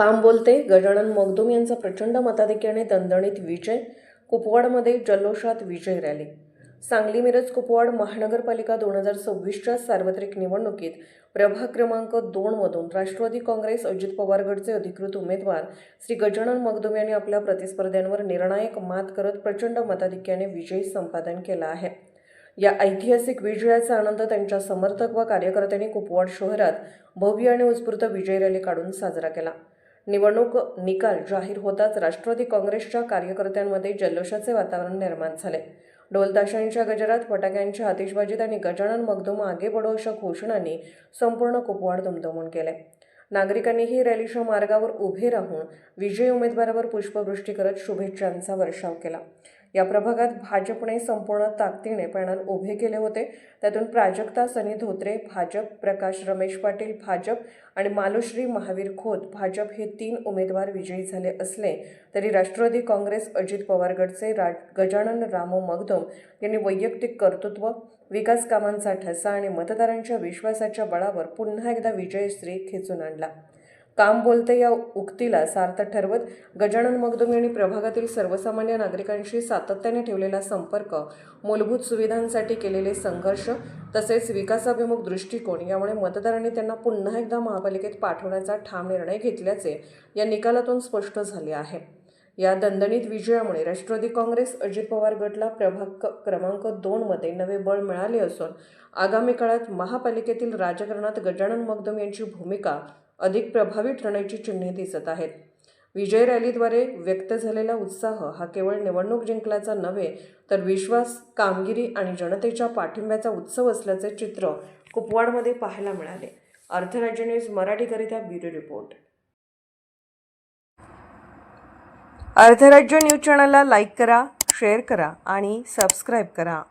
काम बोलते गजानन मगदुम यांचा प्रचंड मताधिक्याने दणदणीत विजय कुपवाडमध्ये जल्लोषात विजय रॅली. सांगली मिरज कुपवाड महानगरपालिका दोन हजार सव्वीसच्या सार्वत्रिक निवडणुकीत प्रभाग क्रमांक दोनमधून राष्ट्रवादी काँग्रेस अजित पवार गटचे अधिकृत उमेदवार श्री गजानन मगदुम यांनी आपल्या प्रतिस्पर्ध्यांवर निर्णायक मात करत प्रचंड मताधिक्याने विजय संपादन केला आहे. या ऐतिहासिक विजयाचा आनंद त्यांच्या समर्थक व कार्यकर्त्यांनी कुपवाड शहरात भव्य आणि उत्स्फूर्त विजय रॅली काढून साजरा केला. निवडणूक निकाल जाहीर होताच राष्ट्रवादी काँग्रेसच्या कार्यकर्त्यांमध्ये जल्लोषाचे वातावरण निर्माण झाले. ढोलताशांच्या गजरात फटाक्यांच्या आतिषबाजीत आणि गजानन मगदुम आगे बडो अशा घोषणांनी संपूर्ण कुपवाड दुमदुमून केले. नागरिकांनीही रॅलीच्या मार्गावर उभे राहून विजयी उमेदवारावर पुष्पवृष्टी करत शुभेच्छांचा वर्षाव केला. या प्रभागात भाजपने संपूर्ण ताकदीने पॅनल उभे केले होते. त्यातून प्राजक्ता सनी धोत्रे भाजप प्रकाश रमेश पाटील भाजप आणि मालुश्री महावीर खोत भाजप हे तीन उमेदवार विजयी झाले असले तरी राष्ट्रवादी काँग्रेस अजित पवारगडचे रा राज गजानन रामो मगदम यांनी वैयक्तिक कर्तृत्व विकास कामांचा ठसा आणि मतदारांच्या विश्वासाच्या बळावर पुन्हा एकदा विजयश्री खेचून आणला. काम बोलते या उक्तीला सार्थ ठरवत गजानन मगदुमी यांनी प्रभागातील सर्वसामान्य नागरिकांशी सातत्याने ठेवलेला संपर्क मूलभूत सुविधांसाठी केलेले संघर्ष तसेच विकासाभिमुख दृष्टिकोन यामुळे मतदारांनी त्यांना पुन्हा एकदा महापालिकेत पाठवण्याचा ठाम निर्णय घेतल्याचे या निकालातून स्पष्ट झाले आहे. या दणदणीत विजयामुळे राष्ट्रवादी काँग्रेस अजित पवार गटला प्रभाग क्रमांक दोनमध्ये नवे बळ मिळाले असून आगामी काळात महापालिकेतील राजकारणात गजानन मगदम यांची भूमिका अधिक प्रभावी ठरण्याची चिन्हे दिसत आहेत. विजय रॅलीद्वारे व्यक्त झालेला उत्साह हा केवळ निवडणूक जिंकल्याचा नव्हे तर विश्वास कामगिरी आणि जनतेच्या पाठिंब्याचा उत्सव असल्याचे चित्र कुपवाडमध्ये पाहायला मिळाले. अर्थराज्य न्यूज मराठीकरिता ब्युरो रिपोर्ट. अर्थराज्य न्यूज चॅनलला लाईक करा शेअर करा आणि सबस्क्राईब करा.